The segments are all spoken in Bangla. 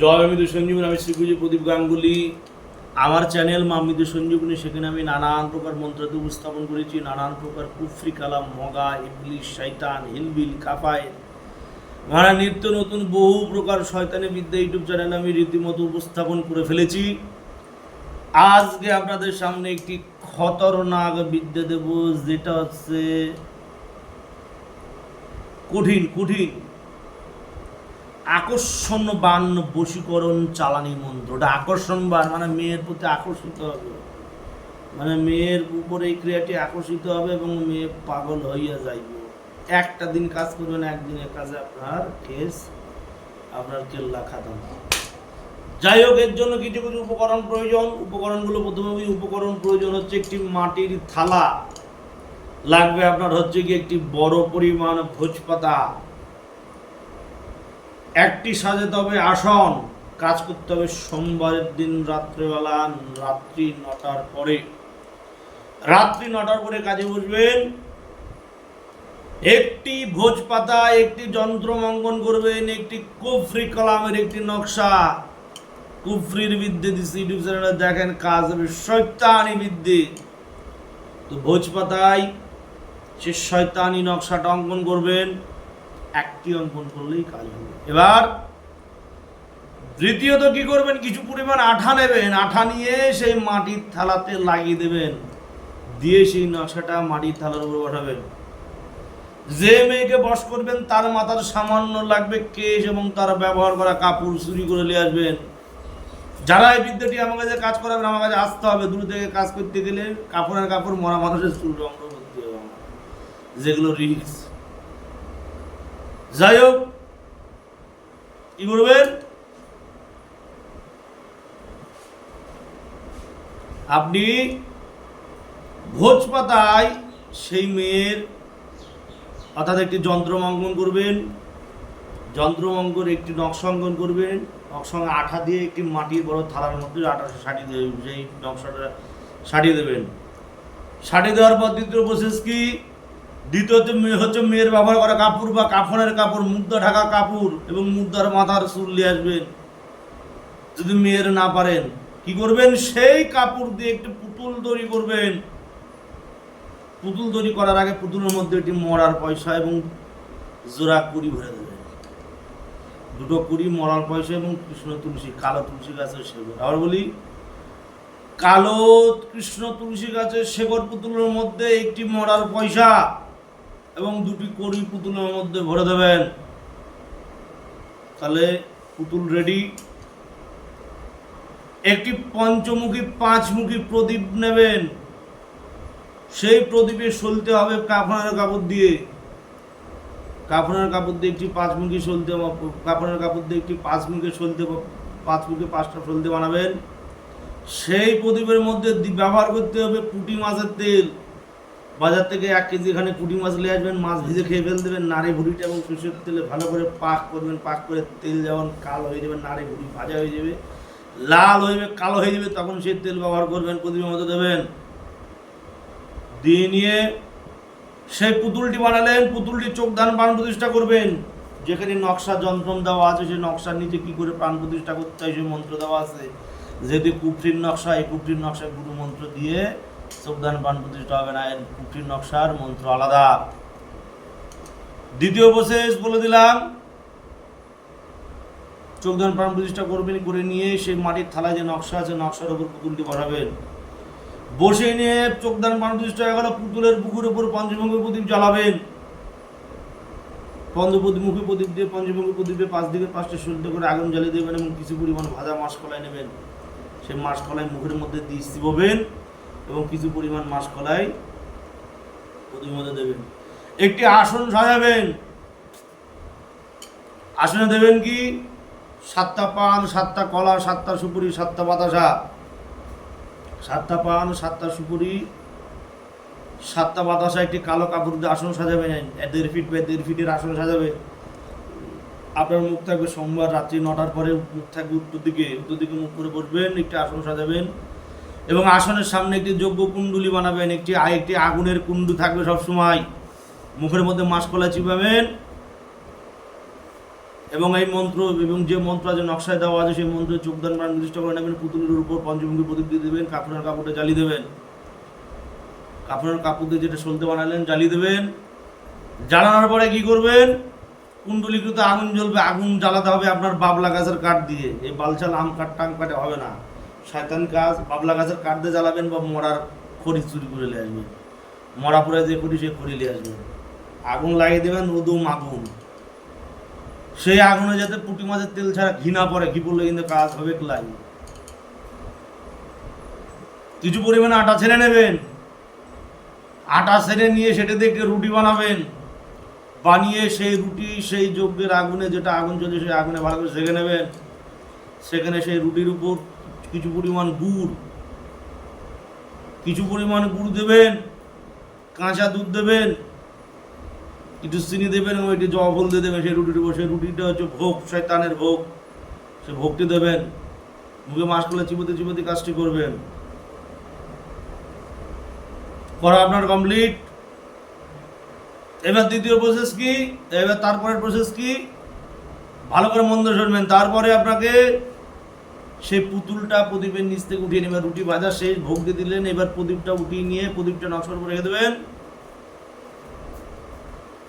জয় মৃদু সঞ্জীবনী, আমি শ্রীপুজি প্রদীপ গাঙ্গুলি। আমার চ্যানেল মা মৃদু সঞ্জীবনী, সেখানে আমি নানান প্রকার মন্ত্রাদি উপস্থাপন করেছি, নানান প্রকার কুফরি কালাম, মগা, ইবলিশ শৈতান হিলবিল কাফায় মানে নিত্য নতুন বহু প্রকার শয়তানি বিদ্যা ইউটিউব চ্যানেল আমি রীতিমতো উপস্থাপন করে ফেলেছি। আজকে আপনাদের সামনে একটি খতরনাক বিদ্যা দেব, যেটা হচ্ছে কঠিন কঠিন। আকর্ষণ বান বশীকরণ চালানি মন্ত্র। ওটা আকর্ষণ বান মানে মেয়ের প্রতি আকর্ষিত হবে। মানে মেয়ের উপরে এই ক্রিয়াটি আকর্ষিত হবে এবং মেয়ে পাগল হইয়া যাইব। একটা দিন কাজ করবেন, একদিনের কাজে আপনার কেস, আপনার কেল্লা খাতাম যাই হোক, এর জন্য কিছু কিছু উপকরণ প্রয়োজন। উপকরণগুলো প্রথমে উপকরণ প্রয়োজন হচ্ছে একটি মাটির থালা। লাগবে আপনার হচ্ছে কি একটি বড় পরিমাণ ভোজপাতা। একটি সাজাতে হবে আসন। কাজ করতে হবে সোমবারের দিন রাত্রেবেলা, রাত্রি নটার পরে। রাত্রি নটার পরে কাজে বসবেন। একটি ভোজপাতা, একটি যন্ত্র অঙ্কন করবেন, একটি কুফরি কলামের একটি নকশা। কুফরির বিদ্যে দিচ্ছি ইউটিউব চ্যানেলে দেখেন কাজ হবে শৈতানি বিদ্যে। তো ভোজপাতায় সে শয়তানি নকশাটা অঙ্কন করবেন। একটি অঙ্কন করলেই কাজ হবে। এবার দ্বিতীয়ত কি করবেন? কিছু পরিমাণ আঠা নেবেন। আঠা নিয়ে সেই মাটির থালাতে লাগিয়ে দেবেন। দিয়ে সেই নকশাটা মাটির থালার উপর বসাবেন। যে মেয়েকে বস করবেন, তার মাথার সামান্য লাগবে কেশ এবং তার ব্যবহার করা কাপড় চুরি করে নিয়ে আসবেন। যারা এই বিদ্যাটি আমার কাছে কাজ করাবেন, আমার কাছে আসতে হবে। দূর থেকে কাজ করতে গেলে কাপড়ের কাপড় মরা মানুষের চুল সংগ্রহ করতে হবে যেগুলো রিক্স যাই হোক, কি করবেন? আপনি ভোজ পাতায় সেই মেয়ের, অর্থাৎ একটি যন্ত্র অঙ্কন করবেন। যন্ত্র অঙ্কন একটি নকশা অঙ্কন করবেন। নকশা আঠা দিয়ে একটি মাটির বড় থালার মধ্যে আঠা সাটিয়ে দেবেন সেই নকশাটা সাটিয়ে দেবেন। সাটিয়ে দেওয়ার পর দ্বিতীয় প্রসেস কি? দ্বিতীয়ত হচ্ছে মেয়ের ব্যবহার করা কাপড় বা কাফনের কাপড়, মুদ্রা ঢাকা কাপড় এবং মুদ্রার মাথার চুল নিয়ে আসবেন। যদি মেয়ের না পারেন, কি করবেন? সেই কাপড় দিয়ে একটি পুতুল তৈরি করবেন। পুতুল তৈরি করার আগে পুতুলের মধ্যে একটি মরার পয়সা এবং জোড়া কুড়ি ভরে দেবেন। দুটো কুড়ি, মরার পয়সা এবং কৃষ্ণ তুলসী, কালো তুলসী গাছের সেবর আবার বলি, কালো কৃষ্ণ তুলসী গাছের শেকড় পুতুলের মধ্যে একটি মরার পয়সা এবং দুটি কড়ি পুতুলের মধ্যে ভরে দেবেন। তাহলে পুতুল রেডি একটি পঞ্চমুখী, পাঁচমুখী প্রদীপ নেবেন। সেই প্রদীপে সলতে হবে কাফনের কাপড় দিয়ে। কাফনের কাপড় দিয়ে একটি পাঁচমুখী সলতে কাফনের কাপড় দিয়ে একটি পাঁচমুখী সলতে পাঁচমুখী পাঁচটা সলতে বানাবেন। সেই প্রদীপের মধ্যে ব্যবহার করতে হবে পুঁটি মাছের তেল। বাজার থেকে এক কেজি এখানে পুঁটি মাছ নিয়ে আসবেন, মাছ ভিজে খেয়ে ফেল দেবেন, নাড়ি ভুড়িটা এবং সরষের তেলে ভালো করে পাক করবেন, পাক করে তেল যেমন কালো হয়ে যাবে, নাড়ি ভুড়ি ভাজা হয়ে যাবে, লাল হয়ে যাবে, কালো হয়ে যাবে, তখন সেই তেল ব্যবহার করবেন প্রদীপের মতো দেবেন। দিয়ে নিয়ে সেই পুতুলটি বানালেন, পুতুলটি চোখ দান প্রাণ প্রতিষ্ঠা করবেন। যেখানে নকশা যন্ত্রম দেওয়া আছে, সেই নকশার নিচে কি করে প্রাণ প্রতিষ্ঠা করতে হয়, সেই মন্ত্র দেওয়া আছে। যেহেতু কুফরির নকশা, এই কুফরির নকশায় গুরু মন্ত্র দিয়ে দান প্রাণ প্রতিষ্ঠা হবে না, এর কুফরির নকশার মন্ত্র আলাদা। দ্বিতীয় প্রসেস বলে দিলাম চোখ দান প্রাণ প্রতিষ্ঠা করবেন, করে নিয়ে সেই মাটির থালায় যে নকশা আছে, নকশার উপর পুতুলটি বসাবেন। বসে নিয়ে চোখদান প্রাণ প্রতিষ্ঠা হয়ে গেল, পুতুলের বুকুর উপর পঞ্চমুখী প্রদীপ জ্বালাবেন। পঞ্চপ্রদীপমুখী প্রদীপ দিয়ে পঞ্চমুখী প্রদীপে পাঁচ দিকে পাঁচটা সলতে করে আগুন জ্বালিয়ে দেবেন এবং কিছু পরিমাণ ভাজা মাসকলাই নেবেন। সেই মাসকলাই মুখের মধ্যে দিয়ে চিববেন এবং কিছু পরিমাণ মাসকলাই প্রদীপের মধ্যে দেবেন। একটি আসন সাজাবেন। আসনে দেবেন কি? সাতটা পান, সাতটা কলা, সাতটা সুপুরি, সাতটা বাতাসা। সাতটা পান, সাতটা সুপুরি, সাতটা বাতাসা, একটি কালো কাপড় দিয়ে আসন সাজাবেন। দেড় ফিট বা দেড় ফিটের আসন সাজাবে। আপনার মুখ থাকবে সোমবার রাত্রি নটার পরে, মুখ থাকবে উত্তর দিকে। উত্তর দিকে মুখ করে বসবেন, একটি আসন সাজাবেন। এবং আসনের সামনে একটি যোগ্য কুণ্ডুলি বানাবেন, একটি একটি আগুনের কুণ্ডু থাকবে সব সময় মুখের মধ্যে মাসকলা চিপাবেন। এবং এই মন্ত্র, এবং যে মন্ত্র আছে নকশায় দেওয়া আছে, সেই মন্ত্রে যোগদান বা নির্দিষ্ট করে নেবেন, পুতুলের উপর পঞ্চমুখী প্রদীপ দিয়ে দেবেন, কাপড়ের কাপড়ে জ্বালিয়ে দেবেন। কাপড়ের কাপড় দিয়ে যেটা সলতে বানালেন জ্বালিয়ে দেবেন। জ্বালানোর পরে কি করবেন? কুণ্ডলিকৃত আগুন জ্বলবে, আগুন জ্বালাতে হবে আপনার বাবলা গাছের কাঠ দিয়ে। এই বালছাল আম কাঠ টাং কাঠে হবে না। শয়তান গাছ, বাবলা গাছের কাঠ দিয়ে জ্বালাবেন বা মরার খড়ি চুরি করে নিয়ে আসবেন। মরা পরে যে খড়ি সে খড়ি নিয়ে আসবেন। আগুন লাগিয়ে দেবেন উদুম আগুন সেই আগুনে যাতে পুঁটি মাছের তেল ছাড়া ঘি না পড়ে, ঘি পড়লে কিন্তু কাজ হবে ক্লাই। কিছু পরিমাণে আটা ছেড়ে নেবেন। আটা ছেড়ে নিয়ে সেটা দিয়ে রুটি বানাবেন। বানিয়ে সেই রুটি, সেই যজ্ঞের আগুনে, যেটা আগুন চলছে সেই আগুনে ভালো করে সেঁকে নেবেন। সেখানে সেই রুটির উপর কিছু পরিমাণ গুড়, কিছু পরিমাণ গুড় দেবেন, কাঁচা দুধ দেবেন, একটু চিনি দেবেন এবং একটু জবা ফুল দেবেন, সেই উপর, সেই রুটিটা হচ্ছে ভোগ, শয়তানের ভোগ, সে ভোগটি দেবেন, মুখে মাস করলে চিবোতে চিবোতে কাজটি করবেন। করা আপনার কমপ্লিট এবার দ্বিতীয় প্রসেস কি? এবার তারপরের প্রসেস কি? ভালো করে মন্দ শুনবেন। তারপরে আপনাকে সেই পুতুলটা প্রদীপের নিচ থেকে উঠিয়ে নেবেন রুটি ভাজা শেষ, ভোগ দিয়ে দিলেন, এবার প্রদীপটা উঠিয়ে নিয়ে প্রদীপটা নকশার উপর রেখে দেবেন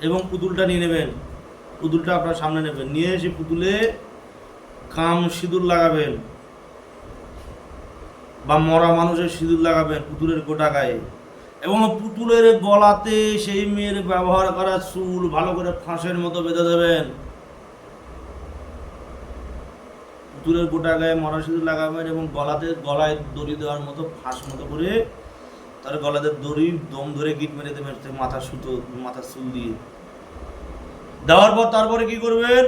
এবং পুতুলটা নিয়ে নেবেন। পুতুলটা আপনার সামনে নেবেন। নিয়ে সেই পুতুলে কাম সিঁদুর লাগাবেন বা মরা মানুষের সিঁদুর লাগাবেন পুতুলের গোটা গায়ে। এবং পুতুলের গলাতে সেই মেয়ের ব্যবহার করা চুল ভালো করে ফাঁসের মতো বেঁধে দেবেন। পুতুলের গোটা গায়ে মরা সিঁদুর লাগাবেন এবং গলাতে গলায় দড়ি দেওয়ার মতো ফাঁস মতো করে তার গলাতে দড়ি, দম ধরে গিট মেরে দেবেন মাথা সুতো, মাথার চুল দিয়ে। দেওয়ার পর তারপরে কি করবেন?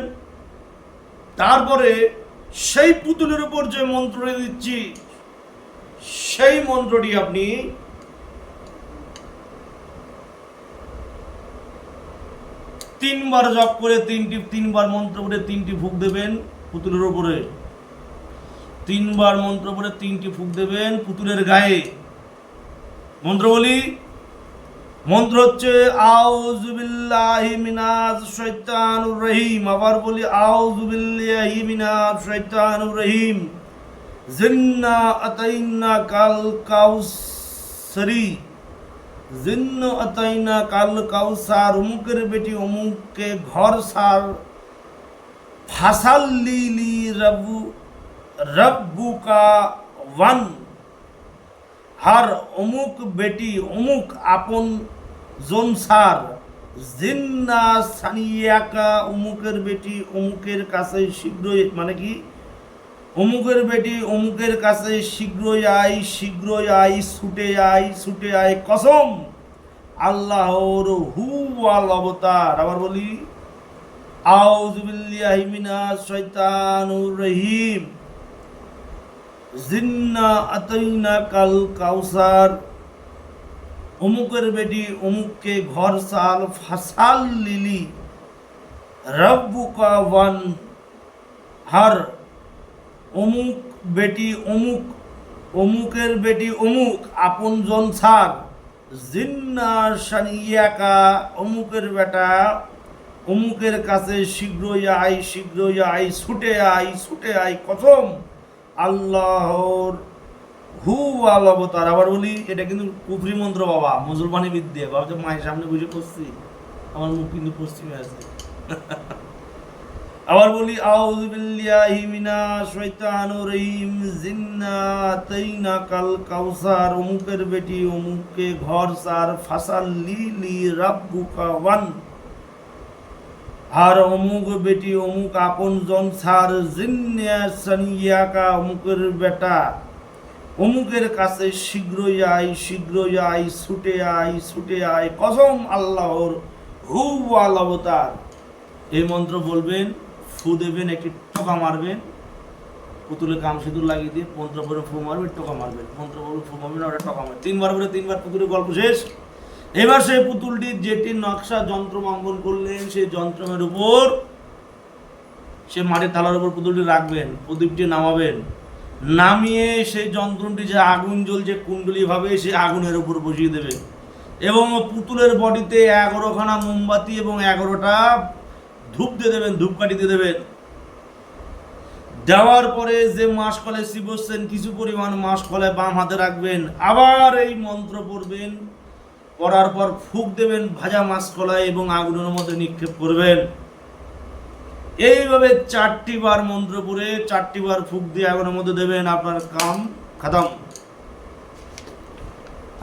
তারপরে সেই পুতুলের উপর যে মন্ত্রটি দিচ্ছি, সেই মন্ত্রটি আপনি তিনবার জপ করে তিনটি তিনবার মন্ত্র করে তিনটি ফুক দেবেন পুতুলের উপরে। তিনবার মন্ত্র করে তিনটি ফুক দেবেন পুতুলের গায়ে। মন্ত্র বলি? মন্ত্র হচ্ছে আউজুবিল্লাহি মিনাজ শৈতানুর রহিম। আবার বলি আউজুবিল্লাহি মিনাজ শৈতানুর রহিম। জিন্না আতাইন্না কাল কাউসারি। জিন্ন আতাইনা কাল কাউসার। অমুকের বেটি অমুককে ঘর সার। ফাসাল লিলি রব্বু। রব্বুকা ওয়ান। হার অমুক, বেটি অমুক, আপন জনসার জিন্না সানিয়াকা, অমুকের বেটি অমুকের কাছে শীঘ্রই মানে কি? অমুকের বেটি অমুকের কাছে শীঘ্রই আই শীঘ্রই আই ছুটে আই ছুটে আই কসম। আল্লাহর হু আল অবতার। আবার বলি আউযু বিল্লাহি মিনাশ শয়তানুর রহিম। জিন্না আতাইনা কাল কাউসার। অমুকের বেটি অমুককে ঘর সাল ফাসাল লিলি। রব্বুকা ওয়ান হার। অমুক বেটি অমুক, অমুকের বেটি অমুক, আপনজন সার জিন্না সানিয়াকা অমুকের বেটা অমুকের কাছে শীঘ্রই আই শীঘ্রই আই ছুটে আই ছুটে আই কথম আল্লাহর হু আল অবতার আবার বলি, এটা কিন্তু কুফরি মন্ত্র বাবা, মুসলমানি বিদ্যে। বাবা যে মায়ের সামনে বসে পড়ছি। আমার মুখ কিন্তু পশ্চিমে আছে। আবার বলি, আউযু বিল্লাহি মিনাশ শাইতানির রহিম জিন্নাতাইনা কাল কাউসার, অমুকের বেটি অমুককে ঘর সার ফাসাল লিলি রাব্বুকা ওয়ান। আর অমুক বেটি, অমুক আপন জন সার জিন্না সানিয়াকা অমুকের বেটা। অমুকের কাছে শীঘ্রই আই শীঘ্রই আই ছুটে আই ছুটে আই কসম আল্লাহর হু অবতার এই মন্ত্র বলবেন, ফু দেবেন, একটি টোকা মারবেন, পুতুলে কাম সিঁদুর লাগিয়ে দিয়ে মন্ত্র পরে ফু মারবেন, টোকা মারবেন। মন্ত্র বলে ফু মারবেন ওটা টোকা মারবেন তিনবার করে তিনবার পুতুলের গল্প শেষ। এবার সেই পুতুলটির যেটি নকশা যন্ত্র অঙ্কন করলেন, সেই যন্ত্রমের উপর সে মাটির থালার উপর পুতুলটি রাখবেন, প্রদীপটি নামাবেন। নামিয়ে সেই যন্ত্রটি যে আগুন জ্বলছে কুণ্ডলি ভাবে সেই আগুনের উপর বসিয়ে দেবে। এবং পুতুলের বডিতে এগারোখানা মোমবাতি এবং এগারোটা ধূপ দিয়ে দেবেন, ধূপকাঠি দিয়ে দেবেন। দেওয়ার পরে যে মাস কলে বসছেন কিছু পরিমাণ মাস কলে বাম হাতে রাখবেন। আবার এই মন্ত্র পড়বেন পড়ার পর ফুক দেবেন, ভাজা মাছ কলায় এবং আগুনের মধ্যে নিক্ষেপ করবেন। এইভাবে চারটি বার মন্ত্র পড়ে, চারটি বার ফুক দিয়ে আগুনের মধ্যে দেবেন, আপনার কাম খাতাম।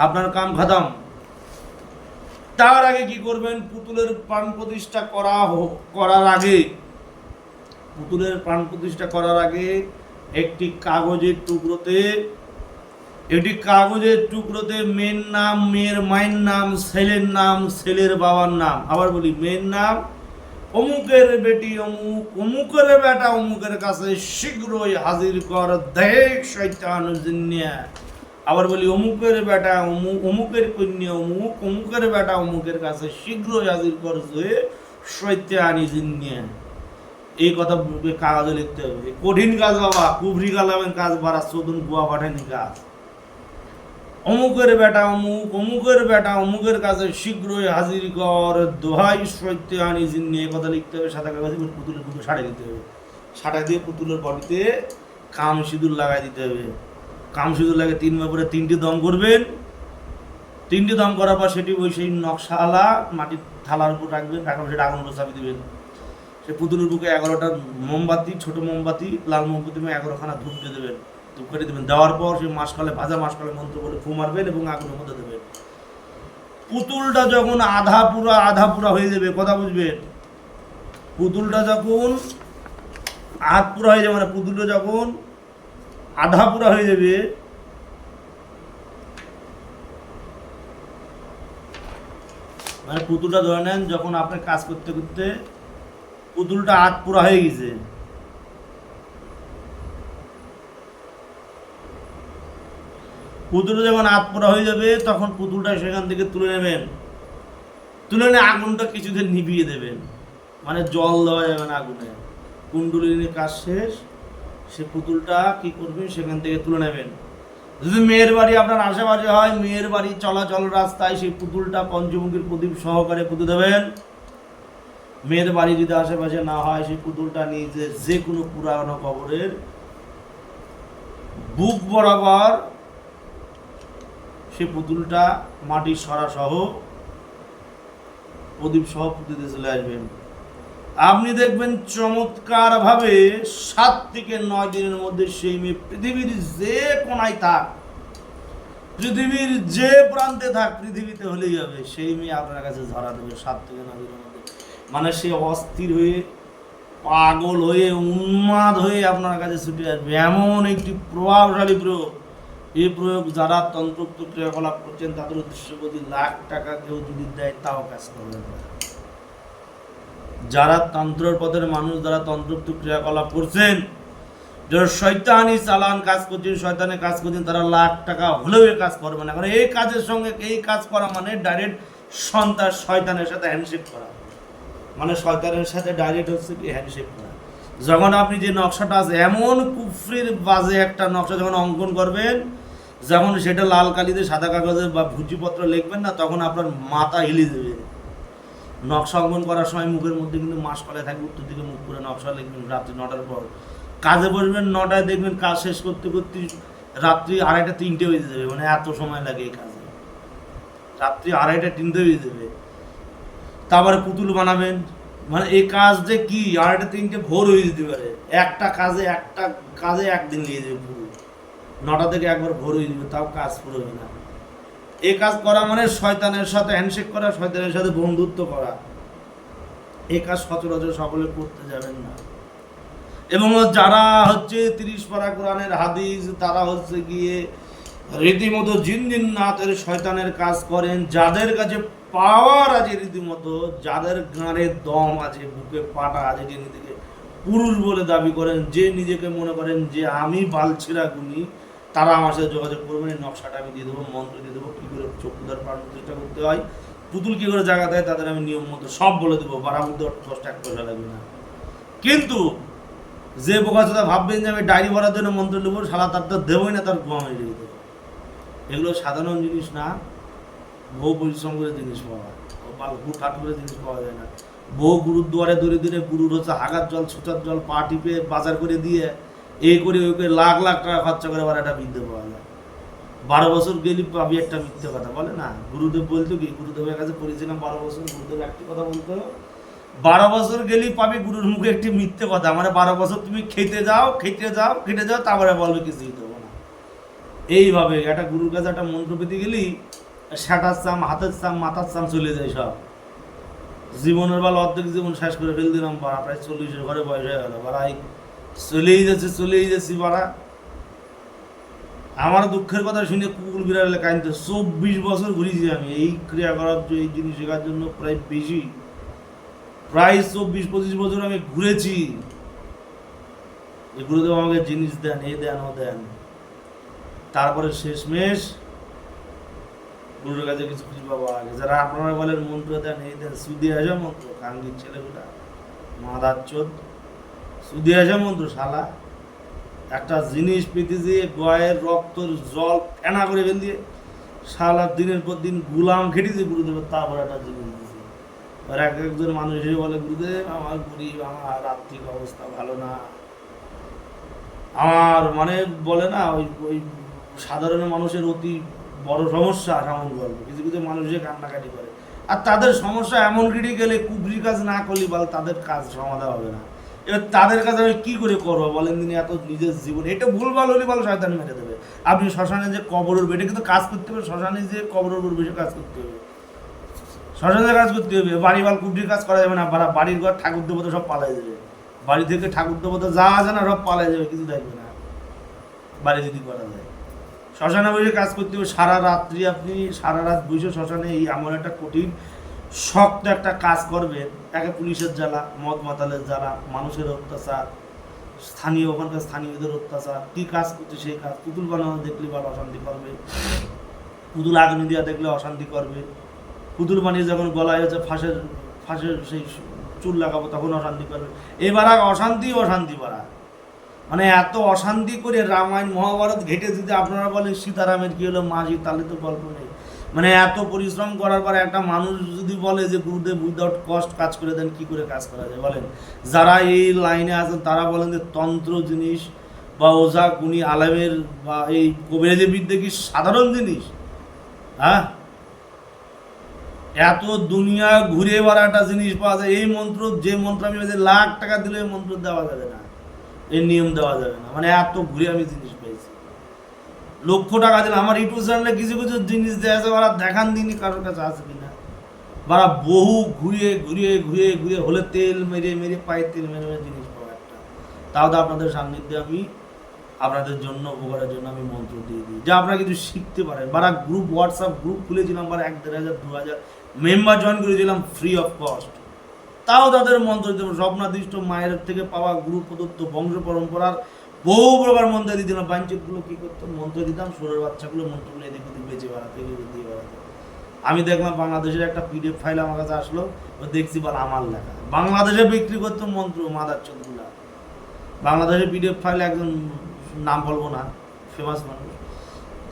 আপনার কাম খাতাম। তার আগে কি করবেন? পুতুলের প্রাণ প্রতিষ্ঠা করা করার আগে, পুতুলের প্রাণ প্রতিষ্ঠা করার আগে একটি কাগজের টুকরোতে একটি কাগজের টুকরোতে মেয়ের নাম, মেয়ের মায়ের নাম, ছেলের নাম, ছেলের বাবার নাম। আবার বলি, মেয়ের নাম, অমুকের বেটি অমুক, অমুকের বেটা অমুকের কাছে শীঘ্রই হাজির কর, দেখ শৈতান আবার বলি, অমুকের বেটা অমুক অমুকের কন্যা অমুক, অমুকের বেটা অমুকের কাছে শীঘ্রই হাজির কর, যে শৈতানি জিন্নিয়া এই কথা কাগজে লিখতে হবে। কঠিন কাজ বাবা কুবরি কালামের কাজ বাড়া, চোদন বুয়া পাঠানি কাজ। অমুকের বেটা অমুক, অমুকের বেটা অমুকের কাছে শীঘ্রই হাজির কর। দোহাই সত্য আনি জিন্নি। এই কথা লিখতে হবে, সাদা কাগজে পুতুলের পুতুল সাড়ে দিতে হবে। সাটা দিয়ে পুতুলের বডিতে কাম সিঁদুর লাগাই দিতে হবে। কাম সিঁদুর লাগে তিন পরে তিনটি দম করবেন। তিনটি দম করার পর সেটি ওই সেই নকশালা মাটির থালার উপর রাখবেন, রাখার সেটা আগুন চাপিয়ে দিবেন। সে পুতুলের বুকে এগারোটা মোমবাতি, ছোট মোমবাতি, লাল মোমবাতি এগারোখানা ধূপ দিয়ে দেবেন। কেটে দেবেন। দেওয়ার পর সেই মাসকালে, ভাজা মাসকালে মন্ত্র বলে ফু মারবেন এবং আগুনের মধ্যে দেবেন। পুতুলটা যখন আধা পুরা আধা পুরা হয়ে যাবে, কথা বুঝবেন? পুতুলটা যখন আধ পুরা হয়ে যাবে মানে পুতুলটা যখন আধা পুরা হয়ে যাবে মানে পুতুলটা ধরে নেন, যখন আপনি কাজ করতে করতে পুতুলটা আধ পুরা হয়ে গেছে। পুতুলটা যখন আধ পুরা হয়ে যাবে, তখন পুতুলটা সেখান থেকে তুলে নেবেন। তুলে নিয়ে আগুনটা কিছুদিন নিভিয়ে দেবেন। মানে জল দেওয়া যাবে না আগুনে। কুণ্ডুলি কাজ শেষ। সে পুতুলটা কি করবেন সেখান থেকে তুলে নেবেন। যদি মেয়ের বাড়ি আপনার আশেপাশে হয়, মেয়ের বাড়ি চলাচল রাস্তায় সেই পুতুলটা পঞ্চমুখীর প্রদীপ সহকারে পুঁতে দেবেন। মেয়ের বাড়ি যদি আশেপাশে না হয়, সেই পুতুলটা নিয়ে যে কোনো পুরানো কবরের বুক বরাবর সে পুতুলটা মাটির সরা সহ প্রদীপ সহ পুঁতিতে চলে আসবেন। আপনি দেখবেন চমৎকার ভাবে সাত থেকে নয় দিনের মধ্যে সেই মেয়ে পৃথিবীর যে কোনায় থাক, পৃথিবীর যে প্রান্তে থাক, পৃথিবীতে হলেই হবে। সেই মেয়ে আপনার কাছে ধরা দেবে সাত থেকে নয় দিনের মধ্যে। মানে সে অস্থির হয়ে, পাগল হয়ে, উন্মাদ হয়ে আপনার কাছে ছুটে আসবে। এমন একটি প্রভাবশালী প্রয়োগ এই প্রয়োগ যারা তন্ত্রোক্ত ক্রিয়াকলাপ করছেন, তাদের উদ্দেশ্য প্রতি লাখ টাকা কেউ যদি দেয়, তাও কাজ করবে যারা তন্ত্রের পথের মানুষ, যারা তন্ত্রোক্ত ক্রিয়াকলাপ করছেন, যারা শয়তানি চালান কাজ করছেন শয়তানের কাজ করছেন, তারা লাখ টাকা হলেও এই কাজ করবে না। কারণ এই কাজের সঙ্গে এই কাজ করা মানে ডাইরেক্ট সন্তান শয়তানের সাথে হ্যান্ডশেক করা। মানে শয়তানের সাথে ডাইরেক্ট হচ্ছে কি হ্যান্ডশেক করা। যখন আপনি যে নকশাটা আছে, এমন কুফরির বাজে একটা নকশা যখন অঙ্কন করবেন যখন সেটা লাল কালিতে সাদা কাগজে বা ভুজিপত্র লিখবেন না, তখন আপনার মাথা হিলে দেবে। নকশা অঙ্কন করার সময় মুখের মধ্যে কিন্তু মাস কলে থাকবে উত্তর দিকে মুখ করে নকশা লিখবেন রাত্রি নটার পর। কাজে বসবেন নটায়, দেখবেন কাজ শেষ করতে করতে রাত্রি আড়াইটা তিনটে বেজে যাবে মানে এত সময় লাগে এই কাজে। রাত্রি আড়াইটা তিনটে বেজে যাবে। তারপরে পুতুল বানাবেন মানে এই কাজ যে কি, আড়াইটা তিনটে ভোর হয়ে যেতে পারে। একটা কাজে একটা, কাজে একদিন নিয়ে যাবে পুরো। নটা থেকে একবার ভোর হয়ে যাবে তাও কাজ পুরো হবে না। এই কাজ করা মানে শয়তানের সাথে হ্যান্ডশেক করা, শয়তানের সাথে বন্ধুত্ব করা। এই কাজ সচরাচর সকলে করতে যাবেন না। এবং যারা হচ্ছে তিরিশ পারা কোরআনের হাদিস, তারা হচ্ছে গিয়ে রীতিমতো জিন জিন্নাতের শয়তানের কাজ করেন। যাদের কাছে পাওয়ার আছে রীতিমতো, যাদের গাঁড়ে দম আছে, বুকে পাটা আছে যে নিজেকে পুরুষ বলে দাবি করেন, যে নিজেকে মনে করেন যে আমি বালছিরা গুনি তারা আমার সাথে যোগাযোগ করবেন এই নকশাটা আমি দিয়ে দেবো, মন্ত্র দিয়ে দেবো, কী করে চক্ষুদার পালন চেষ্টা করতে হয়, পুতুল কী করে জায়গা দেয় তাদের আমি নিয়ম মতো সব বলে দেবো বাড়া মধ্যে দশ টাকা পয়সা লাগবে না। কিন্তু যে বোকাচোদা ভাববেন যে আমি ডায়েরি ভরার জন্য মন্ত্র নেব সালা তার তো দেবই না, তার গোয়া মেরে দেবো এগুলো সাধারণ জিনিস না, বহু পরিশ্রম করে জিনিস পাওয়া হুট হাট করে জিনিস পাওয়া যায় না। বহু গুরুর দুয়ারে দূরে গুরুর হচ্ছে হাগার জল ছুটার জল, পা টিপে বাজার করে দিয়ে এই করে ওই করে লাখ লাখ টাকা খরচা করে আবার একটা বিদ্যে পাওয়া যায়। বারো বছর গেলি পাবি একটা মিথ্যে কথা বলে না। গুরুদেব বলতো কি, গুরুদেবের কাছে পড়েছিলাম বারো বছর, গুরুদেব একটি কথা বলতো, বারো বছর গেলি পাবি গুরুর মুখে একটি মিথ্যে কথা। মানে বারো বছর তুমি খেতে যাও খেতে যাও খেতে যাও, তারপরে বলবে কিছুই দেবো না। এইভাবে একটা গুরুর কাছে একটা মন্ত্র পেতে গেলি শাটার চাম, হাতের চাম, মাথার চাম চলে যায় সব। জীবনের বেলা অর্ধেক জীবন শেষ করে ফেল দিলাম পাড়া প্রায় চল্লিশের ঘরে বয়স হয়ে গেল। পাড়াই চলেই যাচ্ছে, চলেই যাচ্ছি পাড়া আমার দুঃখের কথা শুনে কুকুর বিড়ালে কাঁদতে চব্বিশ বছর ঘুরেছি আমি এই ক্রিয়া করার জন্য এই জিনিস শেখার জন্য প্রায় বেশি। প্রায় চব্বিশ, পঁচিশ বছর আমি ঘুরেছি। এই গুরুদেব আমাকে জিনিস দেন, এ দেন, ও দেন। তারপরে শেষমেশ গুরুর কাছে কিছু কিছু বাবা আগে। যারা আপনারা বলেন মন্ত্র দেন এই দেন, সুদি আসা মন্ত্র। কাঙ্গির ছেলেগুলা, মাদার চোদ। সুদি আসা শালা। একটা জিনিস পেতে দিয়ে গয়ের জল ফেনা করে ফেল দিয়ে দিনের পর দিন গুলাম খেটেছে তারপর একটা জিনিস দিয়েছে আর এক একজন মানুষ বলে, গুরুদেব, আমার গরিব, আমার আর্থিক অবস্থা ভালো না। আমার মানে বলে না, ওই ওই সাধারণ মানুষের অতি বড় সমস্যা সামন গল্প। কিছু কিছু মানুষে কান্নাকাটি করে। আর তাদের সমস্যা এমন কিটি গেলে কুবরি কাজ না করলে বল তাদের কাজ সমাধান হবে না। এবার তাদের কাছে আমি কী করে করব বলেন তিনি এত নিজের জীবন, এটা ভুলভাল হলে ভালো শয়তান মেরে দেবে। আপনি শ্মশানে যে কবর উঠবে, এটা কিন্তু কাজ করতে হবে, শ্মশানে যে কবর উঠবে সে কাজ করতে হবে। শ্মশানে কাজ করতে হবে, বাড়ি বাল কুবরির কাজ করা যাবে না, বাড়া- বাড়ির ঘর ঠাকুর দেবতা সব পালাই যাবে বাড়ি থেকে ঠাকুর দেবতা যা আছে না সব পালাই যাবে কিছু থাকবে না। বাড়ি যদি করা যায়। শ্মশানে বসে কাজ করতে হবে, সারা রাত্রি আপনি, সারা রাত বসে শ্মশানে এই এমন একটা কঠিন শক্ত একটা কাজ করবেন একে পুলিশের জ্বালা, মদ মাতালের জ্বালা, মানুষের অত্যাচার, স্থানীয়, ওখানকার স্থানীয়দের অত্যাচার, কি কাজ করছে সেই কাজ, পুতুল বানানো দেখলে ভালো অশান্তি করবে, পুতুল আগুন দিয়া দেখলে অশান্তি করবে, পুতুল বানিয়ে যখন গলায় হচ্ছে ফাঁসের ফাঁসের সেই চুল লাগাবো তখন অশান্তি করবে। এবার আর অশান্তি অশান্তি বাড়া মানে এত অশান্তি করে রামায়ণ, মহাভারত ঘেটে যদি আপনারা বলেন, সীতারামের কি হলো, মাঝি, তাহলে তো গল্প নেই। মানে এত পরিশ্রম করার পরে একটা মানুষ যদি বলে যে, গুরুদেব উইদাউট কস্ট কাজ করে দেন, কি করে কাজ করা যায়? বলেন, যারা এই লাইনে আছেন, তারা বলেন যে, তন্ত্র জিনিস বা ওঝা গুণী, আলেমের বা এই কবিরাজি বিদ্যে কি সাধারণ জিনিস? হ্যাঁ? এত দুনিয়া ঘুরে বেড়াটা জিনিস পাওয়া যায়। এই মন্ত্র, যে মন্ত্র আমি লাখ টাকা দিলে এই মন্ত্র দেওয়া যাবে না। এই নিয়ম দেওয়া যাবে না। মানে এত ঘুরে আমি জিনিস পেয়েছি। লক্ষ টাকা দিলে আমার ইউটিউব চ্যানেলে কিছু কিছু জিনিস দেওয়া আছে, ওরা দেখান দিনই কারোর কাছে আছে না বারা বহু ঘুরিয়ে ঘুরিয়ে ঘুরিয়ে ঘুরিয়ে হলে তেল মেরে মেরে পায়ে তেল মেরে মেরে জিনিস পাওয়া একটা। তাও তো আপনাদের সান্নিধ্যে আমি আপনাদের জন্য, উপকারের জন্য আমি মন্ত্র দিয়ে দিই। যা আপনারা কিছু শিখতে পারেন। বারা গ্রুপ হোয়াটসঅ্যাপ গ্রুপ খুলেছিলাম, বারা এক দেড় হাজার, দু হাজার মেম্বার জয়েন করেছিলাম ফ্রি অফ কস্ট তাও তাদের মন্ত্র দিতাম স্বপ্নাদিষ্ট মায়ের থেকে পাওয়া গুরু প্রদত্ত বংশ পরম্পরার বহু প্রকার মন্ত্র দিতাম বাঞ্চিতগুলো কি করতো? মন্ত্র দিতাম সুরের বাচ্চাগুলো মন্ত্রগুলো এদিক ওদিক বেঁচে বেড়াতে এগুলো দিয়ে বেড়াতে। আমি দেখলাম বাংলাদেশের একটা পিডিএফ ফাইল আমার কাছে আসলো দেখছি বল আমার লেখা। বাংলাদেশে বিক্রি করতো মন্ত্র, মাদার চোখগুলা বাংলাদেশের পিডিএফ ফাইল একজন নাম বলব না ফেমাস মানুষ।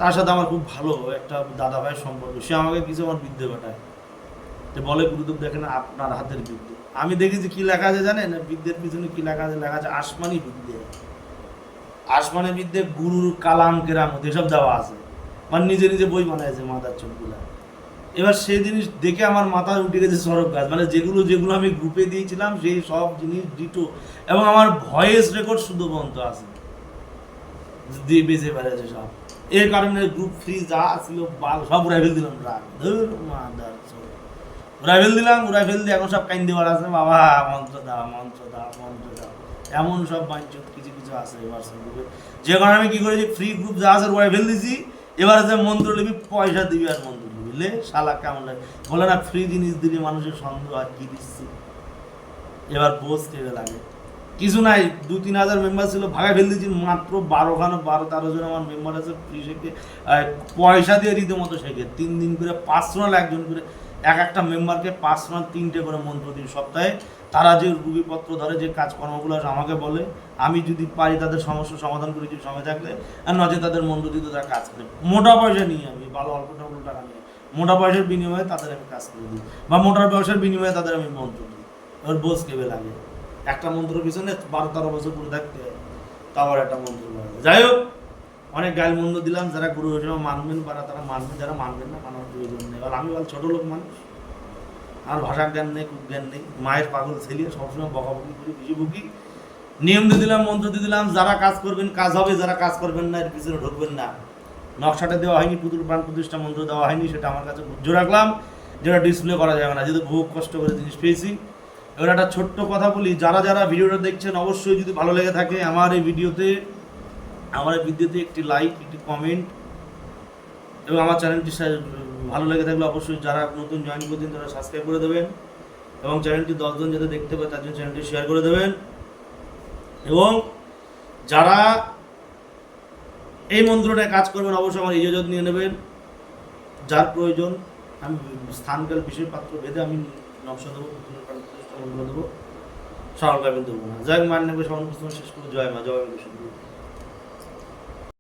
তার সাথে আমার খুব ভালো একটা দাদা ভাইয়ের সম্পর্ক, সে আমাকে কিছু আমার বিদ্যে পাঠায়। যে বলে, গুরুদেব, দেখেন আপনার হাতের বিদ্যে আমি দেখেছি কি লেখা আছে জানেন? বিদ্যের পিছনে কি লেখা আছে? লেখা আছে, আসমানি বিদ্যে আসমানি বিদ্যে গুরুর কালাম কেরামত এসব দেওয়া আছে। মানে নিজে নিজে বই বানাইছে মাথার চোখগুলা। এবার সেই জিনিস দেখে আমার মাথায় উঠে গেছে সরব গাছ। মানে যেগুলো যেগুলো আমি গ্রুপে দিয়েছিলাম, সেই সব জিনিস ডিটো এবং আমার ভয়েস রেকর্ড শুধু বন্ধ আছে। দিয়ে বেঁচে বেড়াচ্ছে সব। এর কারণে গ্রুপ ফ্রি যা ছিল, বাল সব উড়াই ফেল দিলাম রাগ। ধুর, মাদার চোদ। উড়াই ফেল দিলাম, উড়াই ফেল দিয়ে এখন সব কাইন্দি আছে। বাবা, মন্ত্র দাও মন্ত্র দাও মন্ত্র দাও। এমন সব বাঞ্চত কিছু কিছু আছে হোয়াটসঅ্যাপ গ্রুপে যে কারণে আমি কি করেছি ফ্রি গ্রুপ যা আছে উড়াই ফেল দিছি। এবার যে মন্ত্র নিবি পয়সা দিবি আর মন্ত্র নিবি লে শালা কেমন লাগে। বলে না ফ্রি জিনিস দিলে মানুষের সন্দেহ আর কি দিচ্ছি? এবার বোঝ কেবে লাগে। কিছু নাই, দু তিন হাজার মেম্বার ছিল ভাগাই ফেল দিয়েছি, মাত্র বারোখানা, বারো, তেরো জন আমার মেম্বার আছে ফ্রি শেখে পয়সা দিয়ে রীতিমতো শেখে তিন দিন করে পার্সোনাল একজন করে, এক একটা মেম্বারকে পার্সোনাল তিনটে করে মন্ত্র দিন সপ্তাহে। তারা যে রুগীপত্র ধরে, যে কাজকর্মগুলো আমাকে বলে, আমি যদি পারি তাদের সমস্যার সমাধান করি যদি সময় থাকলে, আর নচে তাদের মন্ত্র দিতে তারা কাজ করে। মোটা পয়সা নিয়ে আমি, ভালো, অল্প টাকা টাকা নিয়ে, মোটা পয়সার বিনিময়ে তাদের আমি কাজ করে দিই, বা মোটা পয়সার বিনিময়ে তাদের আমি মন্ত্র দিই। ওর বোঝ কেবে লাগে? একটা মন্ত্র পিছনে বারো, তেরো বছর পরে থাকতে তারপর একটা মন্ত্র যাই হোক, অনেক গাল মন্দ দিলাম, যারা গুরু হিসেবে মানবেন, বা তারা মানবেন যারা মানবেন না মানার প্রয়োজন নেই। আর আমি বল, ছোট লোক মানুষ? আর ভাষা জ্ঞান নেই জ্ঞান নেই। মায়ের পাগল ছেলে, সবসময় বকাবকি করি বেশি বকি নিয়ম দিয়ে দিলাম, মন্ত্র দিয়ে দিলাম, যারা কাজ করবেন, কাজ হবে, যারা কাজ করবেন না, এর পিছনে ঢুকবেন না। নকশাটা দেওয়া হয়নি, পুতুল প্রাণ প্রতিষ্ঠা মন্ত্র দেওয়া হয়নি, সেটা আমার কাছে বুঝে রাখলাম, যেটা ডিসপ্লে করা যাবে না। যেহেতু বহু কষ্ট করে জিনিস পেয়েছি। এবার একটা ছোট্ট কথা বলি, যারা যারা ভিডিওটা দেখছেন, অবশ্যই যদি ভালো লেগে থাকে, আমার এই ভিডিওতে, আমার এই ভিডিওতে একটি লাইক একটি কমেন্ট এবং আমার চ্যানেলটি ভালো লেগে থাকলে অবশ্যই যারা নতুন জয়েন করছেন তারা সাবস্ক্রাইব করে দেবেন এবং চ্যানেলটি দশজন যাতে দেখতে পায়, তার জন্য চ্যানেলটি শেয়ার করে দেবেন। এবং যারা এই মন্ত্রটায় কাজ করবেন, অবশ্যই আমার ইজাজত নিয়ে নেবেন। যার প্রয়োজন, আমি স্থানকাল বিষয় পাত্র ভেদে আমি নকশা দেবো দেবো সরকার দেবো। না। জয় মা নেবে সমান শেষ করে জয় মা জয় মা